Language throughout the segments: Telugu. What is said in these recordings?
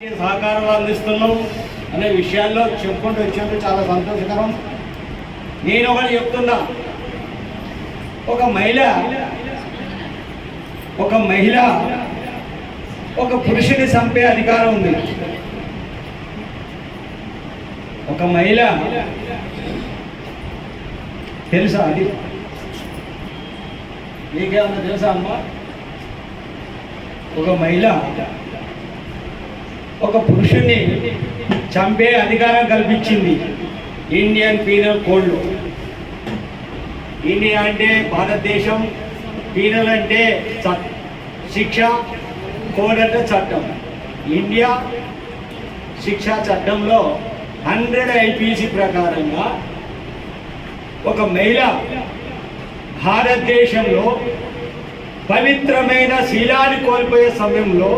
సహకారాలు అందిస్తున్నాం అనే విషయాల్లో చెప్పుకుంటూ వచ్చినప్పుడు చాలా సంతోషకరం. నేను ఒకటి చెప్తున్నా. ఒక మహిళ ఒక మహిళ ఒక పురుషుని చంపే అధికారం ఉంది. ఒక మహిళ తెలుసా అది? నీకేమన్నా తెలుసా అమ్మా? ఒక మహిళ ఒక పురుషుణ్ణి చంపే అధికారం కల్పించింది ఇండియన్ పీనల్ కోడ్లో. ఇండియా అంటే భారతదేశం పీనల్ అంటే శిక్ష కోడ్ అంటే చట్టం. ఇండియా శిక్షా చట్టంలో హండ్రెడ్ ఐపీసీ ప్రకారంగా ఒక మహిళ భారతదేశంలో పవిత్రమైన శీలాన్ని కోల్పోయే సమయంలో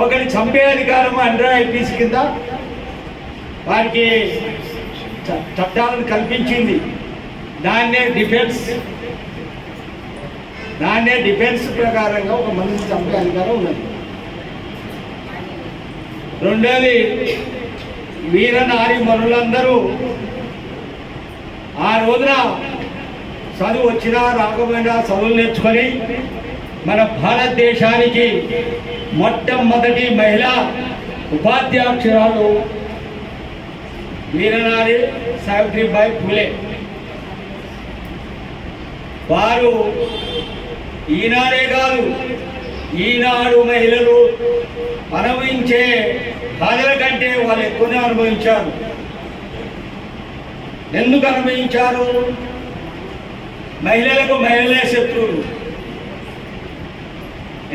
ఒకరిని చంపే అధికారం అండర్ ఐపీసీ కింద వారికి చ- చట్టాలను కల్పించింది. దాన్నే డిఫెన్స్. దాన్నే డిఫెన్స్ ప్రకారంగా ఒక మనిషి చంపే అధికారం ఉన్నది. రెండోది వీరనారి మనులందరూ ఆ రోజున చదువు వచ్చినా రాకపోయినా చదువులు నేర్చుకొని మన భారతదేశానికి మొట్టమొదటి మహిళా ఉపాధ్యాక్షురాలు వీరనారి సావిత్రిబాయి పూలే. వారు ఈనాడే కాదు ఈనాడు మహిళలు అనుభవించే బాధల కంటే వాళ్ళు ఎక్కువనే అనుభవించారు. ఎందుకు అనుభవించారు? మహిళలకు మహిళలే శత్రువులు.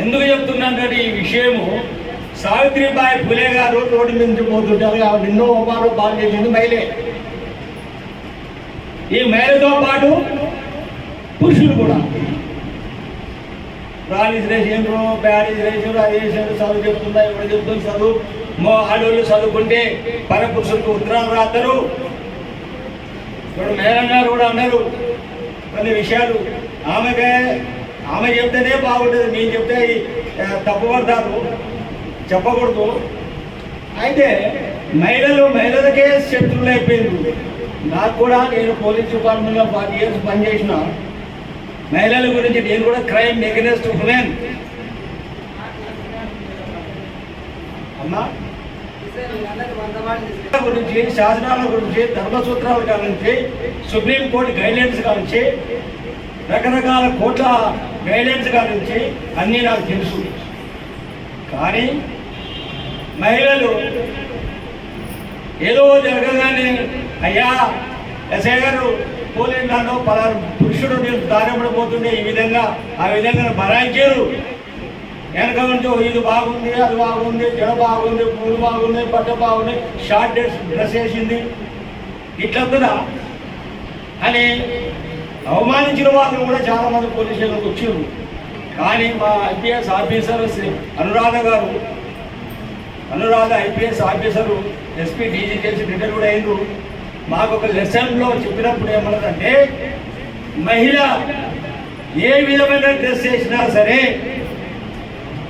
ఎందుకు చెప్తున్నానంటే ఈ విషయము? సావిత్రిబాయి ఫులే గారు రోడ్డు మీద నుంచి పోతుంటారు కాబట్టి ఎన్నో ఉపాలు బాగు చేసింది మహిళే. ఈ మహిళతో పాటు పురుషులు కూడా. రాలీస్ రేసిండ్రు ప్యారీస్ రేసిండ్రు అది చేసాడు చదువు చెప్తుందా ఇప్పుడు చెప్తుంది చదువు? మో ఆడవాళ్ళు చదువుకుంటే పరపురుషులకు ఉత్తరాలు రాస్తారు ఇప్పుడు మేడం గారు కూడా అన్నారు కొన్ని విషయాలు. ఆమెకే ఆమె చెప్తేనే బాగుంటుంది నేను చెప్తే ఆ, చెప్పకూడదు. అయితే మహిళలు మహిళలకే శత్రువులు అయిపోయింది నాకు కూడా నేను పోలీస్ డిపార్ట్మెంట్లో ఫార్టీ ఇయర్స్ పనిచేసిన మహిళల గురించి నేను కూడా క్రైమ్ ఎగనెస్ట్ ఉమెన్. అమ్మా? గురించి శాసనాల గురించి ధర్మసూత్రాల గురించి సుప్రీంకోర్టు గైడ్లైన్స్ గురించి రకరకాల కోట్ల గైడ్లైన్స్ గురించి అన్నీ నాకు తెలుసు. కానీ మహిళలు ఏదో జరగగానే అయ్యా ఎస్ఐ గారు పోలీసు దాంట్లో పలారు పురుషుడు నేను దారిపడిపోతుండే ఈ విధంగా ఆ విధంగా బరాయించారు. వెనక నుంచి ఇది బాగుంది అది బాగుంది జడ బాగుంది పూలు బాగుంది బట్ట బాగుంది షార్ట్ డ్రెస్ డ్రెస్ వేసింది. ఇట్లా అని అవమానించిన వాళ్ళు కూడా చాలా మంది పోలీస్ స్టేషన్కి వచ్చారు. కానీ మా IPS officer Shri Anuradha garu Anuradha IPS officer SP DG చేసి రిటైర్ కూడా అయినరు మాకు ఒక లెసన్లో చెప్పినప్పుడు ఏమన్నదంటే మహిళ ఏ విధమైన డ్రెస్ వేసినా సరే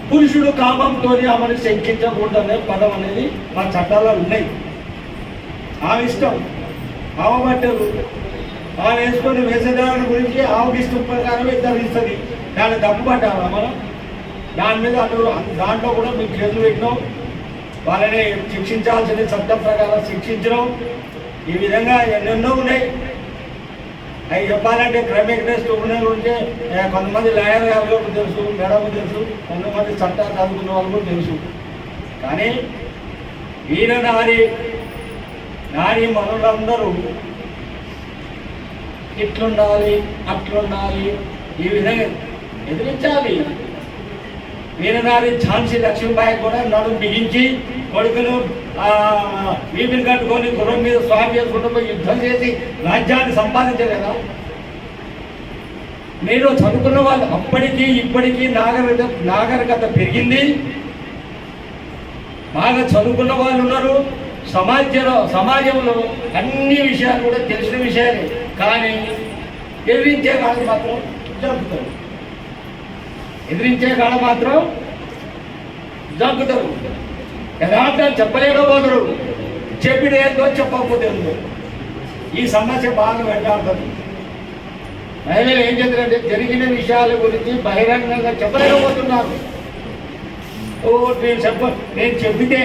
పురుషుడు కామంతో ఆమెను శంకించకూడదనే పదం అనేది మా చట్టాల్లో ఉన్నాయి. ఆమె ఇష్టం. ఆమె బట్టలు ఆ వేసుకొని వేసేదాని గురించి ఆమెకి ఇష్టం ప్రకారం ఇస్తుంది దాన్ని తప్పు పట్టాలా మనం? దాని మీద అందరూ దాంట్లో కూడా మీకు చేతులు పెట్టినాం వాళ్ళని శిక్షించాల్సిన చట్టం ప్రకారం శిక్షించడం ఈ విధంగా ఎన్నెన్నో ఉన్నాయి. అవి చెప్పాలంటే క్రైమ్ అగెన్స్ట్ ఉన్న గురించి కొంతమంది లాయర్ గారు తెలుసు మేడం తెలుసు కొంతమంది చట్టాలు చదువుకున్న వాళ్ళు తెలుసు. కానీ ఈయన నారి నారి మనులందరూ ఇట్లుండాలి అట్లుండాలి. ఈ విధంగా ఎదిరించాలి. వీరనారి ఝాన్సీ లక్ష్మీబాయి కూడా నడుము బిగించి కొడుకును ఆ, వీపులు కట్టుకొని గుర్రం మీద స్వామి చేసుకుంటూ పోయి యుద్ధం చేసి రాజ్యాన్ని సంపాదించలేదా? మీరు చదువుకున్న వాళ్ళు అప్పటికీ ఇప్పటికీ నాగరికత నాగరికత పెరిగింది. బాగా చదువుకున్న వాళ్ళు ఉన్నారు. సమాజంలో సమాజంలో అన్ని విషయాలు కూడా తెలిసిన విషయాలే. కానీ ఎదిరించే వాళ్ళు మాత్రం జరుపుతారు ఎదిరించే కాడ మాత్రం జంకుతారు యథార్థం చెప్పలేకపోతారు. చెప్పిన ఏదో చెప్పకపోతే ఈ సమస్య బాగా వెంటాడుతుంది. మహిళలు ఏం చేస్తారంటే జరిగిన విషయాల గురించి బహిరంగంగా చెప్పలేకపోతున్నారు. ఓ నేను చెప్ప నేను చెబితే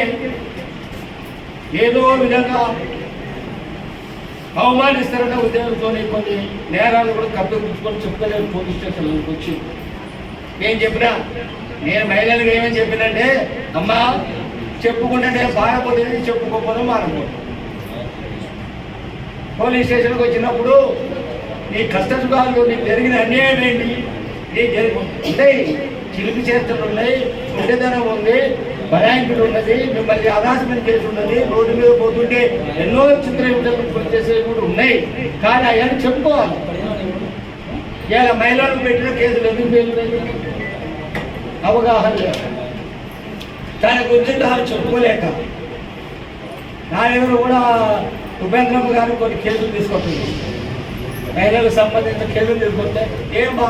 ఏదో విధంగా అవమానిస్తారన్న ఉద్దేశంతో కొన్ని నేరాలు కూడా కప్పిపుచ్చుకొని చెప్పలేరు పోలీస్ స్టేషన్లోకి వచ్చి. నేను చెప్పినా నేను మహిళలకు ఏమని చెప్పినంటే అమ్మా చెప్పుకుంటే నేను బాధపడేది చెప్పుకోకపోతే మానకూడదు. పోలీస్ స్టేషన్కి వచ్చినప్పుడు నీ కష్ట సుఖాలు నీకు జరిగిన అన్యాయం ఏంటి? నీకు జరిగి ఉంటాయి చిలిపి చేష్టలు ఉన్నాయి ఉండేదనం ఉంది భయాంకుడు ఉన్నది మిమ్మల్ని హరాస్మెంట్ చేసి ఉన్నది రోడ్డు మీద పోతుంటే ఎన్నో చిత్ర హింసలు చేసేవి కూడా ఉన్నాయి. కానీ అవన్నీ చెప్పుకోవాలి. ఇలా మహిళలకు పెట్టిన కేసులు ఎందుకు పేరు అవగాహన లేదు. దాని గురించి దాన్ని చెప్పుకోలేక. నా దగ్గర కూడా ఉపేంద్రమ్మ గారు కొన్ని కేసులు తీసుకొస్తుంది మహిళలకు సంబంధించిన కేసులు తీసుకొస్తే ఏం బా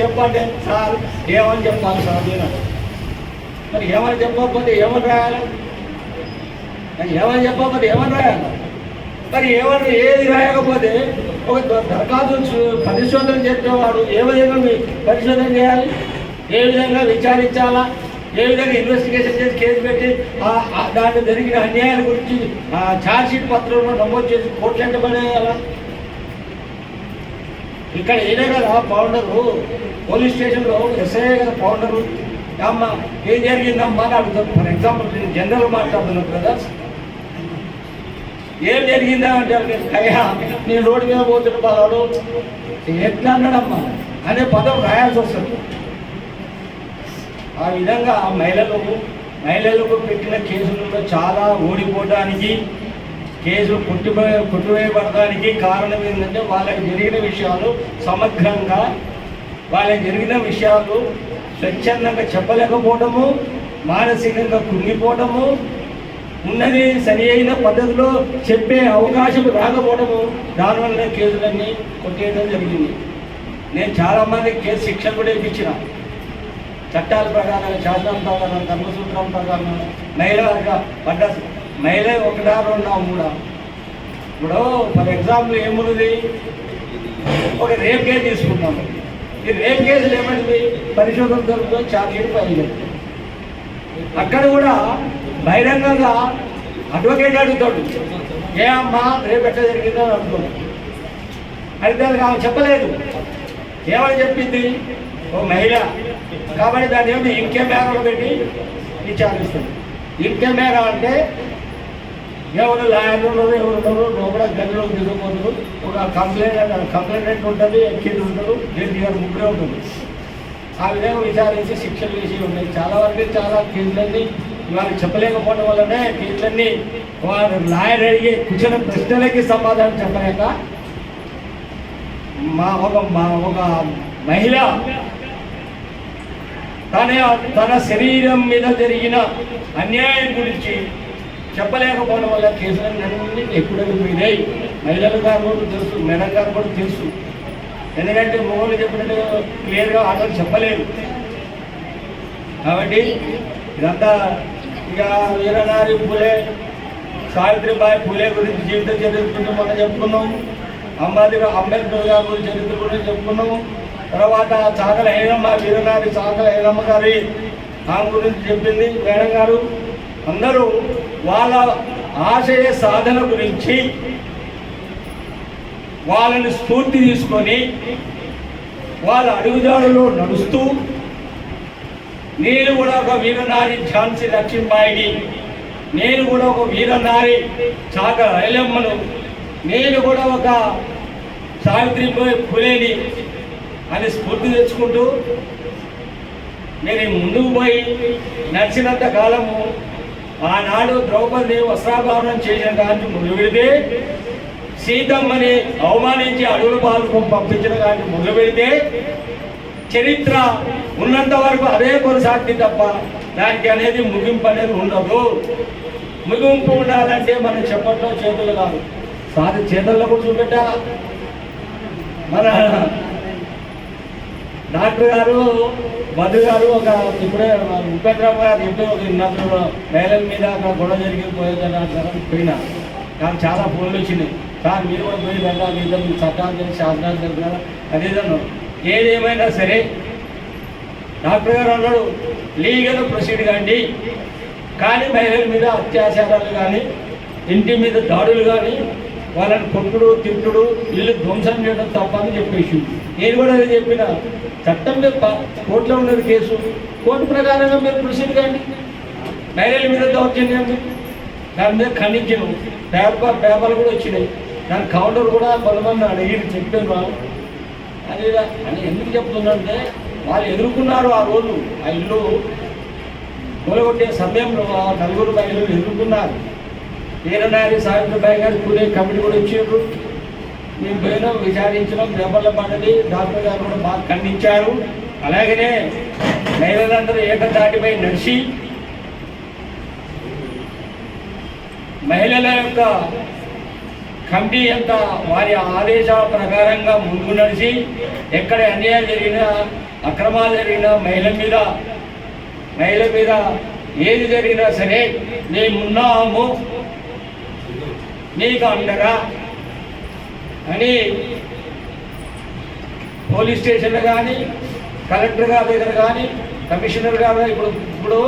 చెప్పండి సార్ ఏమని చెప్పాలి సార్? నేను మరి ఏమని చెప్పకపోతే ఏమని రాయాలి? మరి ఏమని చెప్పకపోతే ఏమని రాయాలి? మరి ఏమని ఏది రాయకపోతే ఒక దరఖాస్తు పరిశోధన చేసేవాడు ఏ విధంగా పరిశోధన చేయాలి? ఏ విధంగా విచారించాలా? ఏ విధంగా ఇన్వెస్టిగేషన్ చేసి కేసు పెట్టి దాంట్లో జరిగిన అన్యాయాల గురించి ఆ ఛార్జ్షీట్ పత్రంలో నమోదు చేసి కోర్టు ఎంత పడేయాలా? ఇక్కడ ఏదే కదా పౌండరు పోలీస్ స్టేషన్లో ఎస్ఐ కదా పౌండరు అమ్మా ఏం జరిగిందమ్మా అని అడుగుతాను ఫర్ ఎగ్జాంపుల్ నేను జనరల్ మాట్లాడుతున్నాను కదా ఏం జరిగిందా అంటే అయ్యా నేను రోడ్డు మీద పోతున్న పదాలు ఎట్లా అన్నాడమ్మా? అనే పదం రాయాల్సి వస్తుంది. ఆ విధంగా మహిళలు మహిళలకు పెట్టిన కేసులలో చాలా ఓడిపోవడానికి కేసులు కొట్టిపో కొట్టివేయబడడానికి కారణం ఏంటంటే వాళ్ళకి జరిగిన విషయాలు సమగ్రంగా వాళ్ళకి జరిగిన విషయాలు స్వచ్ఛందంగా చెప్పలేకపోవడము మానసికంగా కృంగిపోవడము ఉన్నది సరి అయిన పద్ధతిలో చెప్పే అవకాశం రాకపోవడము దానివల్ల కేసులన్నీ కొట్టేయడం జరిగింది. నేను చాలామంది కేసు శిక్షలు కూడా ఇప్పించిన. చట్టాల ప్రకారం శాసనం ప్రకారం ధర్మసూత్రం ప్రకారం మహిళ పడ్డ మహిళ ఒకటా రెండా మూడా? ఇప్పుడు ఫర్ ఎగ్జాంపుల్ ఏమున్నది ఒక రేప్ కేసు తీసుకుంటాము. ఈ రేప్ కేసులు ఏమైంది? పరిశోధన దొరుకుతో చార్జీలు ఫైల్ అక్కడ కూడా బహిరంగంగా అడ్వకేట్ అడుగుతాడు. ఏ అమ్మా రేపు ఎట్లా జరిగిందో అనుకో అయితే అది ఆమె చెప్పలేదు. ఏమని చెప్పింది? ఓ మహిళ. కాబట్టి దాన్ని ఏమి ఇంకే కెమెరాలో పెట్టి విచారిస్తుంది ఇంకే మేర అంటే ఎవరు లాయర్లు ఉంటారు ఎవరు ఉన్నారు లోపల గదిలో దిగుపోతారు ఒక కంప్లైంట్ కంప్లైంట్ ఉంటుంది ఎక్కింది ఉంటారు జడ్జి గారు ముగ్గురే ఉంటుంది ఆ విధంగా విచారించి శిక్షలు వేసి ఉన్నాయి. చాలా వరకు చాలా కేసులన్నీ ఇవాళ చెప్పలేకపోవడం వల్లనే కేసులన్నీ వారు లాయర్ అడిగే కూర్చున్న ప్రశ్నలకి సమాధానం చెప్పలేక మా ఒక మా ఒక మహిళ తన తన శరీరం మీద జరిగిన అన్యాయం గురించి చెప్పలేకపోవడం వల్ల కేసులన్నీ ఎక్కువ పోయినాయి? మహిళలు గారు కూడా తెలుసు మేడం గారు కూడా తెలుసు. ఎందుకంటే మొగలు చెప్పినట్టు క్లియర్గా ఆటలు చెప్పలేరు. కాబట్టి ఇదంతా ఇక వీరనారి పూలే సావిత్రిబాయి పూలే గురించి జీవిత చరిత్ర మనం చెప్పుకున్నాం. అంబేద్కర్ అంబేద్కర్ గారి గురించి చరిత్ర గురించి చెప్పుకున్నాము తర్వాత చాకల హేరమ్మ వీరనారి చాకల హేరమ్మ గారి ఆమె గురించి చెప్పింది మేడం గారు. అందరూ వాళ్ళ ఆశయ సాధన గురించి వాళ్ళని స్ఫూర్తి తీసుకొని వాళ్ళ అడుగుజాడలో నడుస్తూ నేను కూడా ఒక వీరనారి ఝాన్సీ లక్ష్మీబాయిని నేను కూడా ఒక వీరనారి చాక రైలమ్మను నేను కూడా ఒక సావిత్రిబాయి పులేని అని స్ఫూర్తి తెచ్చుకుంటూ నేను ముందుకు పోయి నడిచినంత కాలము ఆనాడు ద్రౌపది వస్త్రాభరణం చేసిన కానీ మొదలుపెడితే సీతమ్మని అవమానించి అడవుల పాలకు పంపించిన కానీ మొదలు పెడితే చరిత్ర ఉన్నంత వరకు అదే కొనసాగింది తప్ప దానికి అనేది ముగింపు అనేది ఉండదు. ముగింపు ఉండాలంటే మనం చెప్పట్లో చేతులు కాదు. సాధి చేతుల్లో కూడా చూపెట్టాలా మన డాక్టర్ గారు మధు గారు ఒక ఇప్పుడే ఉపేంద్రమ్మ గారు చెప్పి ఒక ఇన్నప్పుడు నేలల మీద అక్కడ గొడవ జరిగిపోయేదని అంటారు పోయినా. కానీ చాలా ఫోన్లు వచ్చినాయి. కానీ మీరు కూడా పోయి వెళ్ళాలి ఇద్దరు మీ చట్టాలు తెలిసి శాస్త్రాలు తెలిసిన అదేదన్నా ఏదేమైనా సరే డాక్టర్ గారు అన్నాడు లీగల్ ప్రొసీడ్ కానీ కానీ మహిళల మీద అత్యాచారాలు కానీ ఇంటి మీద దాడులు కానీ వాళ్ళని కొట్టుడు తిట్టుడు ఇల్లు ధ్వంసం చేయడం తప్ప అని చెప్పేసి నేను కూడా అది చెప్పిన. చట్టం మీద కోర్టులో ఉన్నది కేసు కోర్టు ప్రకారంగా మీరు ప్రొసీడ్ కానీ మహిళల మీద దౌర్జన్యం. దాని మీద ఖండించను. పేపర్ పేపర్లు కూడా వచ్చినాయి. దాని కౌంటర్ కూడా కొంతమంది అడిగి చెప్పాను అని అని ఎందుకు చెప్తుందంటే వాళ్ళు ఎదుర్కొన్నారు ఆ రోజు. ఆ ఇల్లు కూలగొట్టే సమయంలో ఆ నలుగురు మహిళలు ఎదుర్కొన్నారు. వీరనారి సావిత్రిబాయి గారు కూలే కమిటీ కూడా ఇచ్చారు. మేము పోయినాం విచారించడం పేపర్లో పడ్డది డాక్టర్ గారు కూడా బాగా ఖండించారు. అలాగనే మహిళలందరూ ఏకదాటిపై నడిచి మహిళల యొక్క కమిటీ యొక్క వారి ఆదేశాల ప్రకారంగా ముందుకు నడిచి ఎక్కడ అన్యాయం జరిగినా అక్రమాలు జరిగినా మహిళల మీద మహిళల మీద ఏది జరిగినా సరే మేమున్నాము నీకు అండగా అని పోలీస్ స్టేషన్లో కానీ కలెక్టర్ గారి దగ్గర కానీ కమిషనర్ గారు ఇప్పుడు ఇప్పుడు